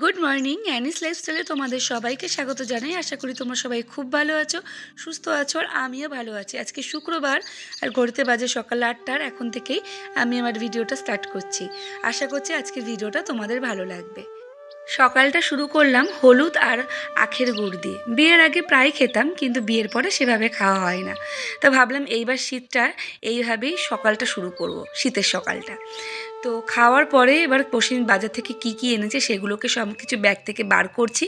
Good morning anise লাইফস্টাইলে তোমাদের সবাইকে স্বাগত জানাই। আশা করি তোমরা সবাই খুব ভালো আছো, সুস্থ আছো, আর আমিও ভালো আছি। আজকে শুক্রবার আর ঘড়িতে বাজে সকাল আটটার, এখন থেকেই আমি আমার ভিডিওটা স্টার্ট করছি। আশা করছি আজকের ভিডিওটা তোমাদের ভালো লাগবে। সকালটা শুরু করলাম হলুদ আর আখের গুড় দিয়ে। বিয়ের আগে প্রায় খেতাম, কিন্তু বিয়ের পরে সেভাবে খাওয়া হয় না। তো ভাবলাম এইবার শীতটা এইভাবেই সকালটা শুরু করব, শীতের সকালটা। তো খাওয়ার পরে এবার পশ্চিম বাজার থেকে কি কি এনেছে সেগুলোকে সব কিছু ব্যাগ থেকে বার করছি।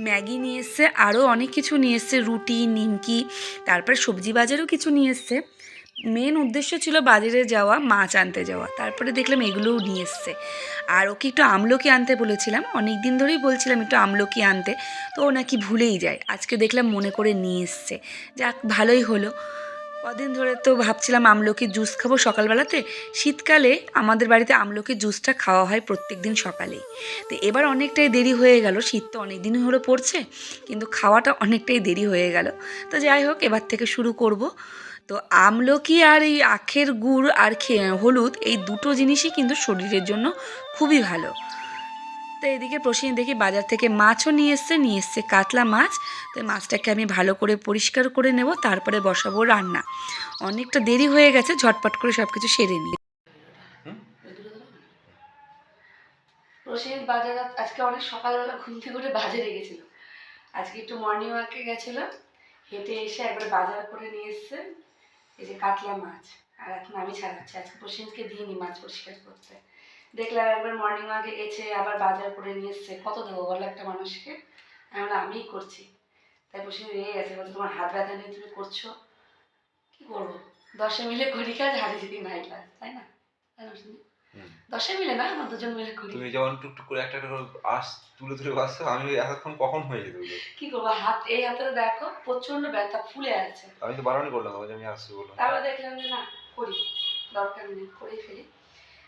ম্যাগি নিয়ে এসছে আরও অনেক কিছু নিয়ে এসছে, রুটি, নিমকি, তারপরে সবজি বাজারও কিছু নিয়ে এসছে। মেন উদ্দেশ্য ছিল বাজারে যাওয়া, মাছ আনতে যাওয়া, তারপরে দেখলাম এগুলোও নিয়ে এসছে। আর ওকে একটু আমলকি আনতে বলেছিলাম অনেক দিন ধরেই বলছিলাম একটু আমলকি আনতে, তো ও নাকি ভুলেই যায়, আজকে দেখলাম মনে করে নিয়ে এসছে। যাক, ভালোই হলো। কদিন ধরে তো ভাবছিলাম আমলকির জুস খাব সকালবেলাতে। শীতকালে আমাদের বাড়িতে আমলকির জুসটা খাওয়া হয় প্রত্যেক দিন সকালেই। তো এবার অনেকটাই দেরি হয়ে গেল, শীত তো অনেক দিন হলো পড়ছে, কিন্তু খাওয়াটা অনেকটাই দেরি হয়ে গেল। তো যাই হোক, এবার থেকে শুরু করব। তো আমলকি আর এই আখের গুড় আর হলুদ এই দুটো জিনিসই কিন্তু শরীরের জন্য খুবই ভালো। তো এদিকে প্রসেন দেখি বাজার থেকে মাছও নিয়ে এসছে নিয়ে এসছে কাতলা মাছ। তো মাছটাকে আমি ভালো করে পরিষ্কার করে নেব, তারপরে বসাবো রান্না। অনেকটা দেরি হয়ে গেছে, ঝটপট করে সব কিছু সেরে নিই। প্রসেন, বাজার আজকে অনেক সকালবেলা ঘুম থেকে উঠে বাজারে গেছিল আজকে একটু মর্নিং ওয়াকে গেছিল, হেঁটে এসে একবার বাজার করে নিয়ে এসছে, এই যে কাতলা মাছ। আর এখন আমি ছাড়াচ্ছি, আজকে প্রসেনকে দিইনি মাছ পরিষ্কার করতে। দেখলাম একবার মর্নিং ওয়াকে গেছে আবার বাজার করে নিয়ে এসছে। কত দেবো বলো একটা মানুষকে? আমি বললাম, আমিই করছি। তাই বসে রেগে গেছে বলছে তোমার হাত ব্যথা নিয়ে তুমি করছ? কি করব? দশে মিলে করি কাজ হারে যদি নাই কাজ তাই না? না? দশে মিলে না আমরা দুজন মিলে করি। তুমি যেমন টুকটুক করে একটা একটা করে আস তুলে তুলে বাসছো আমি এতক্ষণ কখন হয়ে যেত? কি করব? হাত এই হাতে দেখো প্রচণ্ড ব্যথা ফুলে আছে। আমি তো বারণই করলাম আমি আসছি বলো। তারপরে দেখলাম যে না করি। দরকার নেই করেই ফেলি।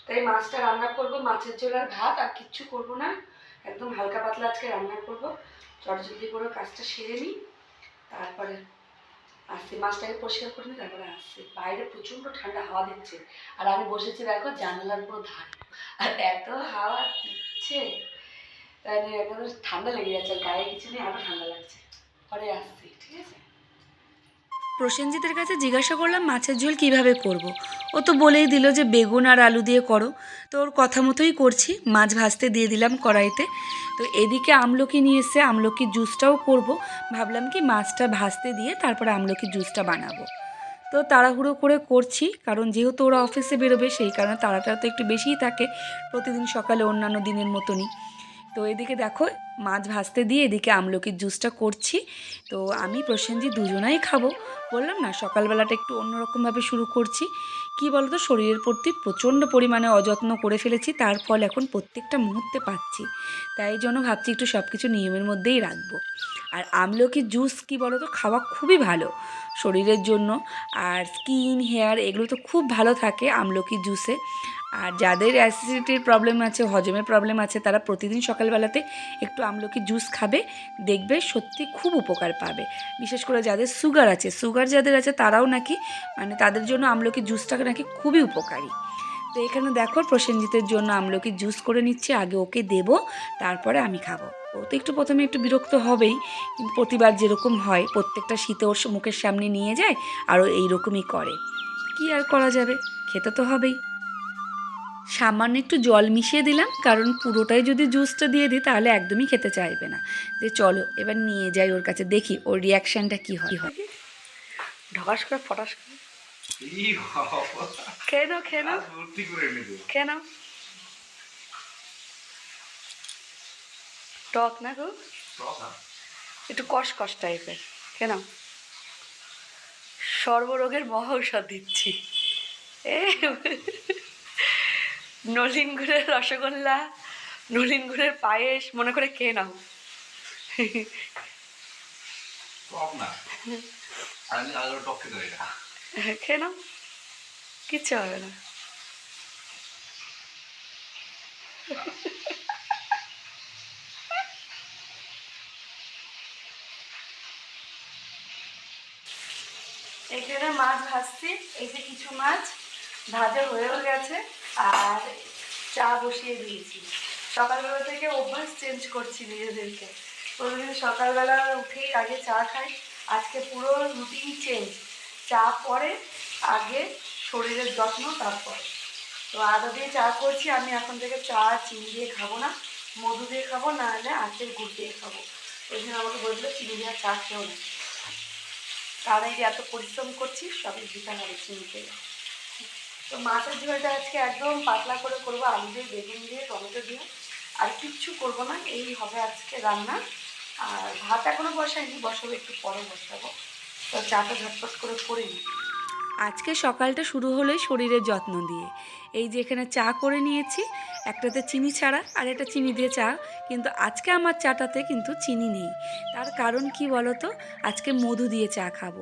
তাই মাছটা রান্না করব, মাছের ঝোল আর ভাত, আর কিচ্ছু করব না। একদম হালকা পাতলা আজকে রান্না করব। চটজলদি করে কাজটা সেরে নিই। তারপরে আসছি মাছটাকে পরিষ্কার করে নিই, তারপরে আসছি বাইরে প্রচণ্ড ঠান্ডা হাওয়া দিচ্ছে। আর আমি বসেছি, দেখো, জানালার পুরো ধার আর এত হাওয়া দিচ্ছে। তাই একদম ঠান্ডা লেগে যাচ্ছে গায়ে কিছু নেই আরও ঠান্ডা লাগছে। পরে আসছি ঠিক আছে? প্রসেনজিতের কাছে জিজ্ঞাসা করলাম, মাছের ঝোল কীভাবে করব। ও তো বলেই দিল যে, বেগুন আর আলু দিয়ে করো। তো ওর কথা মতোই করছি, মাছ ভাজতে দিয়ে দিলাম কড়াইতে। তো এদিকে আমলকি নিয়ে এসে আমলকির জুসটাও করব। ভাবলাম কি, মাছটা ভাজতে দিয়ে তারপরে আমলকির জুসটা বানাবো। তো তাড়াহুড়ো করে করছি, কারণ যেহেতু ওরা অফিসে বেরোবে, সেই কারণে তাড়াটা তো একটু বেশিই থাকে, প্রতিদিন সকালে অন্যান্য দিনের মতনই। তো এদিকে দেখো মাছ ভাজতে দিয়ে এদিকে আমলকির জুসটা করছি। তো আমি প্রসেনজি দুজনাই খাব। বললাম, না, সকালবেলাটা একটু অন্যরকমভাবে শুরু করছি। কি বলতো, শরীরের প্রতি প্রচণ্ড পরিমাণে অযত্ন করে ফেলেছি, তার ফল এখন প্রত্যেকটা মুহূর্তে পাচ্ছি। তাই জন্য ভাবছি একটু সব কিছু নিয়মের মধ্যেই রাখব। আর আমলকি জুস, কি বলতো, খাওয়া খুবই ভালো শরীরের জন্য। আর স্কিন, হেয়ার, এগুলো তো খুব ভালো থাকে আমলকি জুসে। আর যাদের অ্যাসিডিটির প্রবলেম আছে, হজমের প্রবলেম আছে, তারা প্রতিদিন সকালবেলাতে একটু আমলকি জুস খাবে, দেখবে সত্যি খুব উপকার পাবে। বিশেষ করে যাদের সুগার আছে সুগার যাদের আছে তারাও নাকি মানে তাদের জন্য আমলকি জুসটা নাকি খুবই উপকারী। তো এখানে দেখো প্রসেনজিতের জন্য আমলকি জুস করে নিচ্ছে, আগে ওকে দেবো, তারপরে আমি খাব। ও তো একটু প্রথমে একটু বিরক্ত হবেই, কিন্তু প্রতিবার যেরকম হয়, প্রত্যেকটা শীতে ওর মুখের সামনে নিয়ে যায়, আরও এইরকমই করে। কি আর করা যাবে? খেতে তো হবেই। সামান্য একটু জল মিশিয়ে দিলাম কারণ পুরোটাই যদি জুসটা দিয়ে দিই তাহলে একদমই খেতে চাইবে না। যে চলো এবার নিয়ে যাই ওর কাছে দেখি ওর রিয়াকশানটা কী হয়। হয় ঢকাস করে ফটাস করে। খেয়ে নাও খেয়ে নাও। খেয়ে নাও। টক না গো? একটু কষ কষ টাইপের কেন সর্বরোগের মহা ঔষধ দিচ্ছি। এ নলিন গুড়ের রসগোল্লা নলিন গুড়ের পায়েস মনে করে খেয়ে নাও। খেয়ে নাও। কিচ্ছু হবে না। এখানে মাছ ভাজছি এই যে কিছু মাছ ভাজা হয়েও গেছে। আর চা বসিয়ে দিয়েছি। সকালবেলা থেকে অভ্যাস চেঞ্জ করছি নিজেদেরকে। প্রতিদিন সকালবেলা উঠেই আগে চা খাই। আজকে পুরো রুটিন চেঞ্জ চা পরে, আগে শরীরের যত্ন তারপরে। তো আদা দিয়ে চা করছি, আমি এখন থেকে চা, চিনি দিয়ে খাব না। মধু দিয়ে খাব, না হলে আখের গুড় দিয়ে খাব। ওই জন্য আমাকে বলল চিনি দিয়ে চা খেও না। তার যে এত পরিশ্রম করছি, সবই দিতে হবে চিনি খেলে। তো মাছের ঝোলটা আজকে একদম পাতলা করে করব, আলু দিয়ে, বেগুন দিয়ে, টমেটো দিয়ে। আর কিচ্ছু করব না, এই হবে আজকে রান্না। আর ভাত এখনও বসাইনি, বসাবো একটু পরে বসাবো। তো চাটা ঝটপট করে করে নিই। আজকে সকালটা শুরু হলো শরীরের যত্ন দিয়ে। এই যে এখানে চা করে নিয়েছি, একটাতে চিনি ছাড়া, আর একটা চিনি দিয়ে চা, কিন্তু আজকে আমার চাটাতে কিন্তু চিনি নেই। তার কারণ কি বলো তো আজকে মধু দিয়ে চা খাব।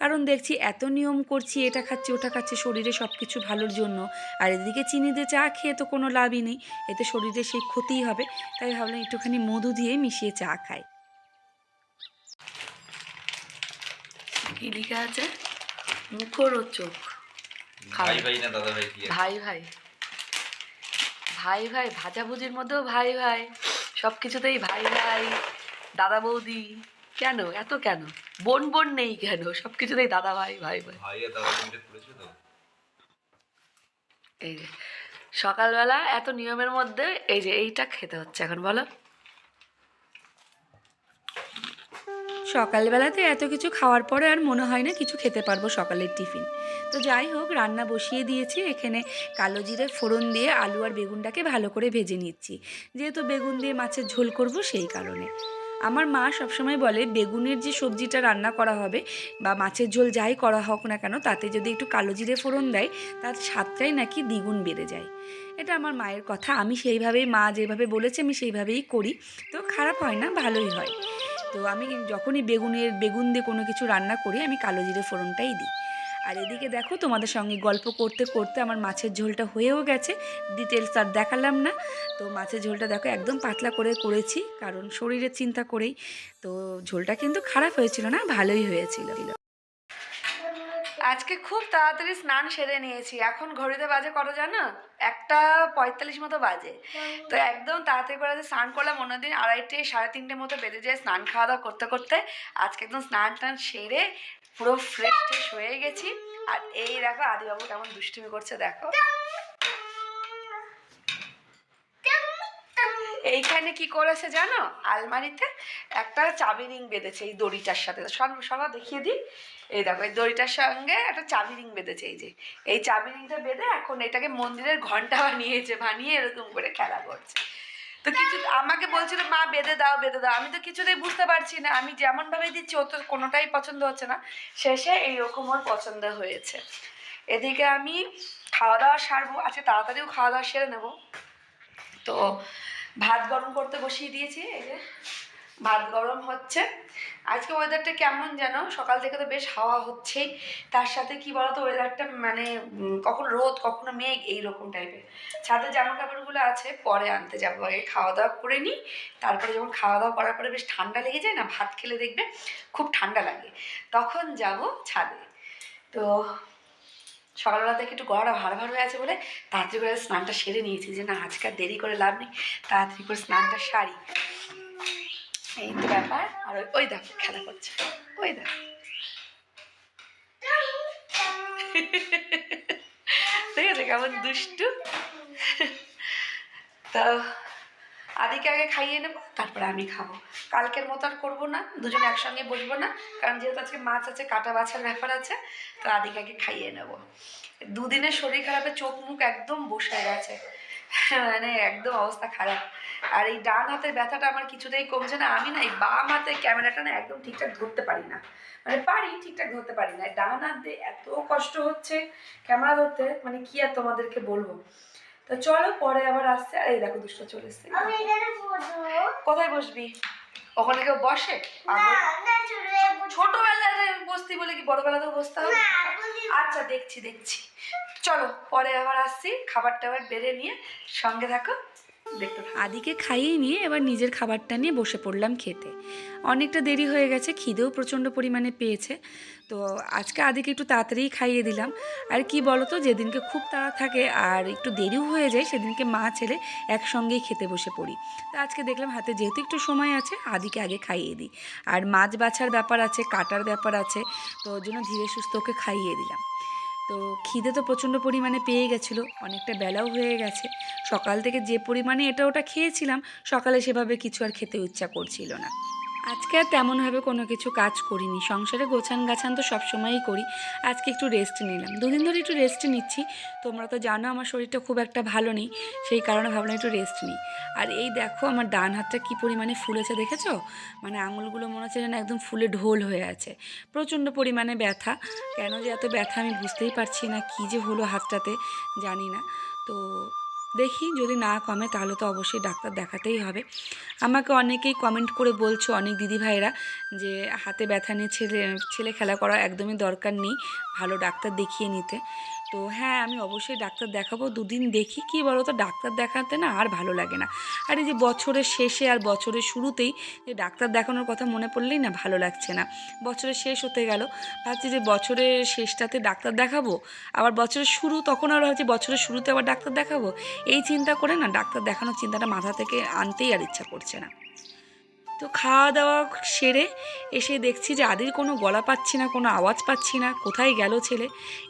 কারণ দেখছি এত নিয়ম করছি, এটা খাচ্ছি, ওটা খাচ্ছি, শরীরে সব কিছু ভালোর জন্য। আর এদিকে চিনি দিয়ে চা খেয়ে তো কোনো লাভই নেই, এতে শরীরে সেই ক্ষতিই হবে। তাই ভাবলাম একটুখানি মধু দিয়ে মিশিয়ে চা খাই। লিখা আছে? মুখর ও চোখ। ভাই ভাই না দাদা ভাই? ভাই ভাই। ভাই ভাই ভাজাভুজির মধ্যেও ভাই ভাই। সব কিছুতেই ভাই ভাই দাদা বৌদি। কেন? এত কেন? বোন বোন নেই কেন? সব কিছুতেই দাদা ভাই ভাই ভাই। এই যে সকালবেলা এত নিয়মের মধ্যে এই যে এইটা খেতে হচ্ছে এখন বলো। সকালবেলাতে এত কিছু খাওয়ার পরে আর মনে হয় না কিছু খেতে পারব সকালের টিফিন। তো যাই হোক, রান্না বসিয়ে দিয়েছি। এখানে কালো জিরে ফোড়ন দিয়ে আলু আর বেগুনটাকে ভালো করে ভেজে নিচ্ছি। যেহেতু বেগুন দিয়ে মাছের ঝোল করব সেই কারণে। আমার মা সবসময় বলে, বেগুনের যে সবজিটা রান্না করা হবে বা মাছের ঝোল যাই করা হোক না কেন, তাতে যদি একটু কালো জিরে ফোড়ন দেয়, তার স্বাদটাই নাকি দ্বিগুণ বেড়ে যায়। এটা আমার মায়ের কথা। আমি সেইভাবেই, মা যেভাবে বলেছে, আমি সেইভাবেই করি। তো খারাপ হয় না, ভালোই হয়। তো আমি যখনই বেগুনের, বেগুন দিয়ে কোনো কিছু রান্না করি, আমি কালো জিরে ফোড়নটাই দিই। আর এদিকে দেখো তোমাদের সঙ্গে গল্প করতে করতে আমার মাছের ঝোলটা হয়েও গেছে। ডিটেলস আর দেখালাম না। তো মাছের ঝোলটা দেখো একদম পাতলা করে করেছি, কারণ শরীরের চিন্তা করেই। তো ঝোলটা কিন্তু খারাপ হয়েছিল না, ভালোই হয়েছিল। আজকে খুব তাড়াতাড়ি স্নান সেরে নিয়েছি। এখন ঘড়িতে বাজে কত জানো? একটা পঁয়তাল্লিশ মতো বাজে। তো একদম তাড়াতাড়ি করে যে স্নান করলাম। অন্যদিন আড়াইটে সাড়ে তিনটে মতো বেজে যায় স্নান খাওয়া দাওয়া করতে করতে। আজকে একদম স্নান টান সেরে পুরো ফ্রেশ ট্রেশ হয়ে গেছি। আর এই দেখো আদিবাবু কেমন দুষ্টুমি করছে দেখো। এইখানে কি করেছে জানো? আলমারিতে একটা চাবি রিং বেঁধেছে এই দড়িটার সাথে। সবা দেখিয়ে দিই। এই দেখো, এই দড়িটার সঙ্গে একটা চাবি রিং বেঁধেছে এই যে। এই চাবি রিংটা বেঁধে এখন এটাকে মন্দিরের ঘণ্টা বানিয়েছে, বানিয়ে এরকম করে খেলা করছে। তো কিছু, আমাকে বলছিল, মা, বেঁধে দাও বেঁধে দাও। আমি তো কিছুতেই বুঝতে পারছি না। আমি যেমন ভাবে দিচ্ছি ও তো কোনোটাই পছন্দ হচ্ছে না। শেষে এইরকম ওর পছন্দ হয়েছে। এদিকে আমি খাওয়া দাওয়া সারবো। আজকে তাড়াতাড়িও খাওয়া দাওয়া সেরে নেব। তো ভাত গরম করতে বসিয়ে দিয়েছি, এই যে ভাত গরম হচ্ছে। আজকে ওয়েদারটা কেমন যেন? সকাল থেকে তো বেশ হাওয়া হচ্ছেই। তার সাথে কি বলতো ওয়েদারটা মানে কখন রোদ, কখনো মেঘ, এইরকম টাইপের ছাদে জামা কাপড়গুলো আছে, পরে আনতে যাব। আগে খাওয়া দাওয়া করে নিই। তারপরে যখন খাওয়া দাওয়া করার পরে বেশ ঠান্ডা লেগে যায় না, ভাত খেলে দেখবে খুব ঠান্ডা লাগে। তখন যাব ছাদে। তো সকালবেলা থেকে একটু গলাটা ভার ভার হয়ে আছে বলে তাড়াতাড়ি করে স্নানটা সেরে নিয়েছি যে না, আজকে আর দেরি করে লাভ নেই, তাড়াতাড়ি করে স্নানটা সারি। এই তো ব্যাপার। আর ওই- ওই দেখো, খেলা করছে। ওই দেখো। ঠিক আছে কেমন দুষ্টু? তো, আদিকে আগে খাইয়ে নেব? তারপরে আমি খাব। কালকের মতো আর করব না, দুজন একসঙ্গে বসবো না, কারণ যেহেতু আজকে মাছ আছে, কাটা বাছার ব্যাপার আছে, তো আদিকে আগে খাইয়ে নেব। দুদিনের শরীর খারাপে চোখ মুখ একদম বসে গেছে। মানে একদম অবস্থা খারাপ। আর এই ডান হাতের ব্যথাটা আমার কিছুতেই কমছে না, আমি না এই বাম হাতে ক্যামেরাটা না একদম ঠিকঠাক ধরতে পারি না। মানে পারি, ঠিকঠাক ধরতে পারি না। ডান হাত দিয়ে এত কষ্ট হচ্ছে ক্যামেরা ধরতে মানে কি আর তোমাদেরকে বলব? তো চলো পরে আবার আসছে। আর এই দেখো দুষ্ট চলে এসছে। আমি এখানে বসবো। কোথায় বসবি? ওখানে কেউ বসে? না ছোটবেলায় বসতি বলে কি বড়বেলাতেও বসতে হবে? আচ্ছা দেখছি দেখছি। চলো পরে আবার আসছি। খাবার টাবার বেড়ে নিয়ে সঙ্গে থাকো। আদিকে খাইয়ে নিয়ে এবার নিজের খাবারটা নিয়ে বসে পড়লাম খেতে। অনেকটা দেরি হয়ে গেছে, খিদেও প্রচণ্ড পরিমাণে পেয়েছে। তো আজকে আদিকে একটু তাড়াতাড়ি খাইয়ে দিলাম। আর কি বলতো, যেদিনকে খুব তাড়া থাকে আর একটু দেরিও হয়ে যায়, সেদিনকে মা ছেলে একসঙ্গেই খেতে বসে পড়ি। তো আজকে দেখলাম হাতে যেহেতু একটু সময় আছে, আদিকে আগে খাইয়ে দিই। আর মাছ বাছার ব্যাপার আছে, কাটার ব্যাপার আছে, তো ওর জন্য ধীরে সুস্থ ওকে খাইয়ে দিলাম। তো খিদে তো প্রচণ্ড পরিমাণে পেয়ে গেছিল, অনেকটা বেলাও হয়ে গেছে। সকাল থেকে যে পরিমাণে এটা ওটা খেয়েছিলাম, সকালে সেভাবে কিছু আর খেতে ইচ্ছা করছিল না। আজকে আর তেমনভাবে কোনো কিছু কাজ করিনি। সংসারে গোছান গাছান তো সবসময়ই করি। আজকে একটু রেস্ট নিলাম। দুদিন ধরে একটু রেস্ট নিচ্ছি। তোমরা তো জানো আমার শরীরটা খুব একটা ভালো নেই, সেই কারণে ভাবলাম একটু রেস্ট নিই। আর এই দেখো আমার ডান হাতটা কী পরিমাণে ফুলেছে দেখেছ? মানে আঙুলগুলো মনে হচ্ছে যেন একদম ফুলে ঢোল হয়ে আছে। প্রচণ্ড পরিমাণে ব্যথা। কেন যে এত ব্যথা আমি বুঝতেই পারছি না, কী যে হলো হাতটাতে জানি না। তো দেখি, যদি না কমে তাহলে তো অবশ্যই ডাক্তার দেখাতেই হবে। আমাকে অনেকেই কমেন্ট করে বলছো, অনেক দিদিভাইরা যে হাতে ব্যথা নিয়ে ছেলে ছেলে খেলা করা একদমই দরকার নেই, ভালো ডাক্তার দেখিয়ে নিতে। তো হ্যাঁ আমি অবশ্যই ডাক্তার দেখাবো। দুদিন দেখি কি বলো তো ডাক্তার দেখাতে না আর ভালো লাগে না। আর এই যে বছরের শেষে আর বছরের শুরুতেই যে ডাক্তার দেখানোর কথা মনে পড়লেই না ভালো লাগছে না। বছরের শেষ হতে গেল, ভাবছি যে বছরের শেষটাতে ডাক্তার দেখাবো। আবার বছরের শুরু, তখন আর ভাবছি বছরের শুরুতে আবার ডাক্তার দেখাবো। এই চিন্তা করে না ডাক্তার দেখানোর চিন্তাটা মাথা থেকে আনতেই আর ইচ্ছা করছে না। তো খাওয়া দাওয়া সেরে এসে দেখছি যে আদির কোনো গলা পাচ্ছি না কোনো আওয়াজ পাচ্ছি না কোথায় গেল ছেলে?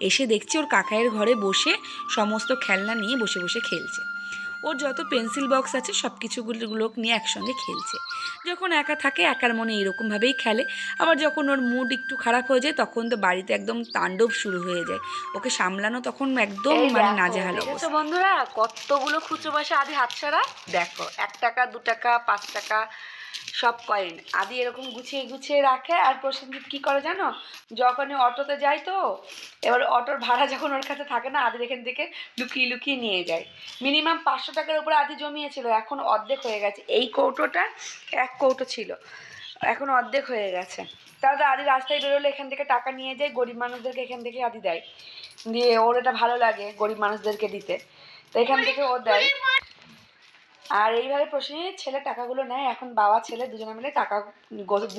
এসে দেখছি ওর কাকায়ের ঘরে বসে সমস্ত খেলনা নিয়ে বসে বসে খেলছে। ওর যত পেন্সিল বক্স আছে সব কিছুগুলো নিয়ে একসঙ্গে খেলছে। যখন একা থাকে একার মনে এরকমভাবেই খেলে। আবার যখন ওর মুড একটু খারাপ হয়ে যায় তখন তো বাড়িতে একদম তাণ্ডব শুরু হয়ে যায়। ওকে সামলানো তখন একদম মানে নাজেহাল অবস্থা। বন্ধুরা? কতগুলো খুচরো পয়সা আদি হাতছাড়া? দেখো এক টাকা দু টাকা পাঁচ টাকা সব কয়েন আদি এরকম গুছিয়ে গুছিয়ে রাখে। আর প্রসেনজিৎ কি করে জানো? যখনই অটোতে যায় তো, এবার অটোর ভাড়া যখন ওর কাছে থাকে না, আদির এখান থেকে লুকিয়ে লুকিয়ে নিয়ে যায়। মিনিমাম পাঁচশো টাকার উপরে আদি জমিয়েছিল, এখন অর্ধেক হয়ে গেছে। এই কৌটোটা এক কৌটো ছিল, এখন অর্ধেক হয়ে গেছে। তাহলে আদি রাস্তায় বেরোলে এখান থেকে টাকা নিয়ে যায়, গরিব মানুষদেরকে এখান থেকে আদি দেয়। দিয়ে ওর এটা ভালো লাগে গরিব মানুষদেরকে দিতে। তো এখান থেকে ও দেয়। আর এইভাবে প্রসেনজিৎ ছেলে টাকাগুলো নেয়। এখন বাবা, ছেলে দুজনে মিলে টাকা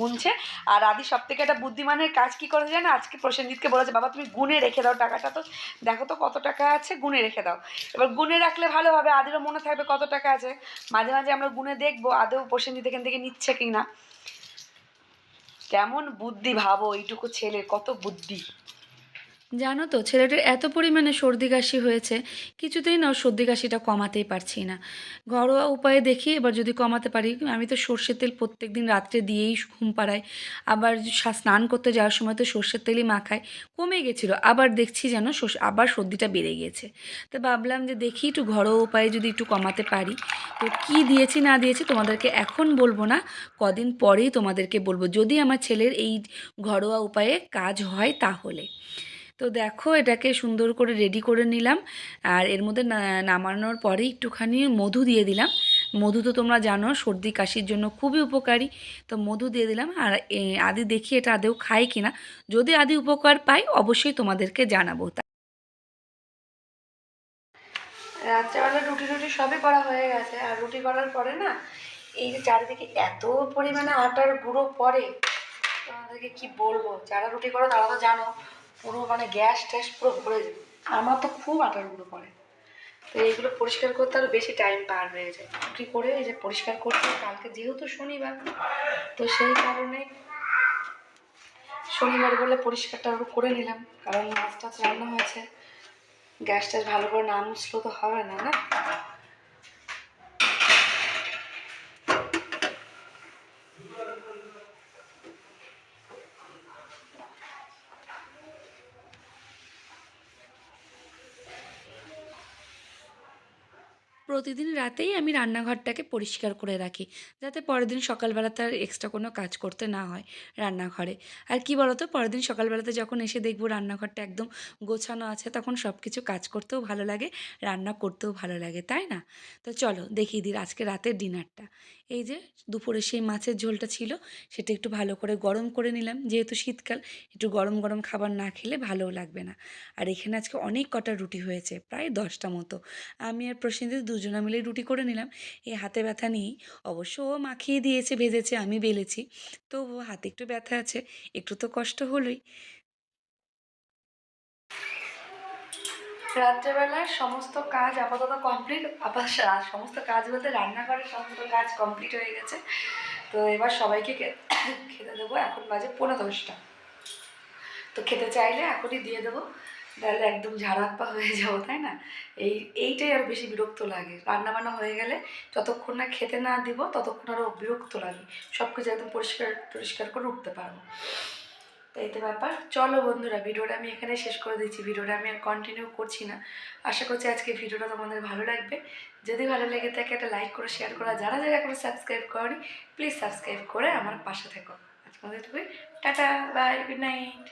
গুনছে। আর আদি সব থেকে একটা বুদ্ধিমানের কাজ কি করেছে জানো? আজকে প্রসেনজিৎকে বলেছে, বাবা, তুমি গুনে রেখে দাও টাকাটা তো। দেখো তো কত টাকা আছে, গুনে রেখে দাও। এবার গুনে রাখলে ভালো হবে, আদিরও মনে থাকবে কত টাকা আছে। মাঝে মাঝে আমরা গুনে দেখব, আদেও প্রসেনজিৎ এখান থেকে নিচ্ছে কি না কেমন বুদ্ধি ভাবো, এইটুকু ছেলের, কত বুদ্ধি। জানো তো, ছেলেটার এত পরিমাণে সর্দি কাশি হয়েছে, কিছুতেই না সর্দি কাশিটা কমাতেই পারছি না। ঘরোয়া উপায়ে দেখি, এবার যদি কমাতে পারি, আমি তো সর্ষের তেল প্রত্যেক দিন রাত্রে দিয়েই ঘুম পাড়াই। আবার স্নান করতে যাওয়ার সময় তো সর্ষের তেলই মাখাই। কমে গেছিল, আবার দেখছি যেন আবার সর্দিটা বেড়ে গিয়েছে। তো ভাবলাম যে দেখি একটু ঘরোয়া উপায়ে যদি একটু কমাতে পারি। তো কি দিয়েছি, না দিয়েছি তোমাদেরকে এখন বলব না, কদিন পরেই তোমাদেরকে বলব। যদি আমার ছেলের এই ঘরোয়া উপায়ে কাজ হয় তাহলে। তো দেখো এটাকে সুন্দর করে রেডি করে নিলাম। আর এর মধ্যে নামানোর পরে একটুখানি মধু দিয়ে দিলাম। মধু তো তোমরা জানো, সর্দি কাশির জন্য খুবই উপকারী। তো মধু দিয়ে দিলাম। আর আদি দেখি এটা আদেও খাই কিনা। যদি আদি উপকার পাই অবশ্যই তোমাদেরকে জানাব। তা রাত্রেবেলা রুটি রুটি সবই করা হয়ে গেছে। আর রুটি করার পরে না, এই যে চারিদিকে এত পরিমাণে আটার গুঁড়ো পরে তোমাদেরকে কি বলব? যারা রুটি করো তারা তো জানো পুরো মানে গ্যাস ট্যাস পুরো ভরে আমার তো খুব আটার গুঁড়ো পড়ে তো এইগুলো পরিষ্কার করতে আরও বেশি টাইম পার হয়ে যায়। রুটি করে? এই যে পরিষ্কার করতে কালকে যেহেতু শনিবার, তো সেই কারণে শনিবার বলে পরিষ্কারটা আরও করে নিলাম। কারণ মাছ টাছ রান্না হয়েছে। গ্যাস ট্যাস ভালো করে না তো হবে না না? প্রতিদিন রাতেই আমি রান্নাঘরটাকে পরিষ্কার করে রাখি, যাতে পরের দিন সকালবেলা তার এক্সট্রা কোনো কাজ করতে না হয় রান্নাঘরে। আর কি বলতো, পরের দিন সকালবেলাতে যখন এসে দেখব রান্নাঘরটা একদম গোছানো আছে, তখন সব কিছু কাজ করতেও ভালো লাগে, রান্না করতেও ভালো লাগে, তাই না? তো চলো দেখিয়ে দিই আজকে রাতের ডিনারটা। এই যে দুপুরে সেই মাছের ঝোলটা ছিল, সেটা একটু ভালো করে গরম করে নিলাম, যেহেতু শীতকাল, একটু গরম গরম খাবার না খেলে ভালোও লাগবে না। আর এখানে আজকে অনেক কটা রুটি হয়েছে, প্রায় দশটা মতো। আমি আর প্রসেনজিৎ দুজন দুজনে মিলে রুটি করে নিলাম। এই হাতে ব্যথা নিয়েই অবশ্য ও মাখিয়ে দিয়েছে, ভেজেছে, আমি বেলেছি। তো হাতে একটু ব্যথা আছে, একটু তো কষ্ট হলোই। রাত্রেবেলায় সমস্ত কাজ আপাতত কমপ্লিট আবার সমস্ত কাজ বলতে রান্নাঘরের সমস্ত কাজ কমপ্লিট হয়ে গেছে। তো এবার সবাইকে খেতে দেবো। এখন বাজে পনেরো দশটা। তো খেতে চাইলে এখনই দিয়ে দেবো। তাহলে একদম ঝাড়াপ্পা হয়ে যাব, তাই না? এই, এইটাই আর বেশি বিরক্ত লাগে। রান্না বান্না হয়ে গেলে যতক্ষণ না খেতে না দিব, ততক্ষণ আরও বিরক্ত লাগে। সব কিছু একদম পরিষ্কার পরিষ্কার করে উঠতে পারব। তো এই তো ব্যাপার। চলো বন্ধুরা, ভিডিওটা আমি এখানে শেষ করে দিচ্ছি। ভিডিওটা আমি আর কন্টিনিউ করছি না। আশা করছি আজকে ভিডিওটা তোমাদের ভালো লাগবে। যদি ভালো লেগে থাকে, একটা লাইক করে শেয়ার করা। যারা যারা এখনও সাবস্ক্রাইব করনি প্লিজ সাবস্ক্রাইব করে আমার পাশে থেকো। আজকে আমাদের টাটা বাই গুড নাইট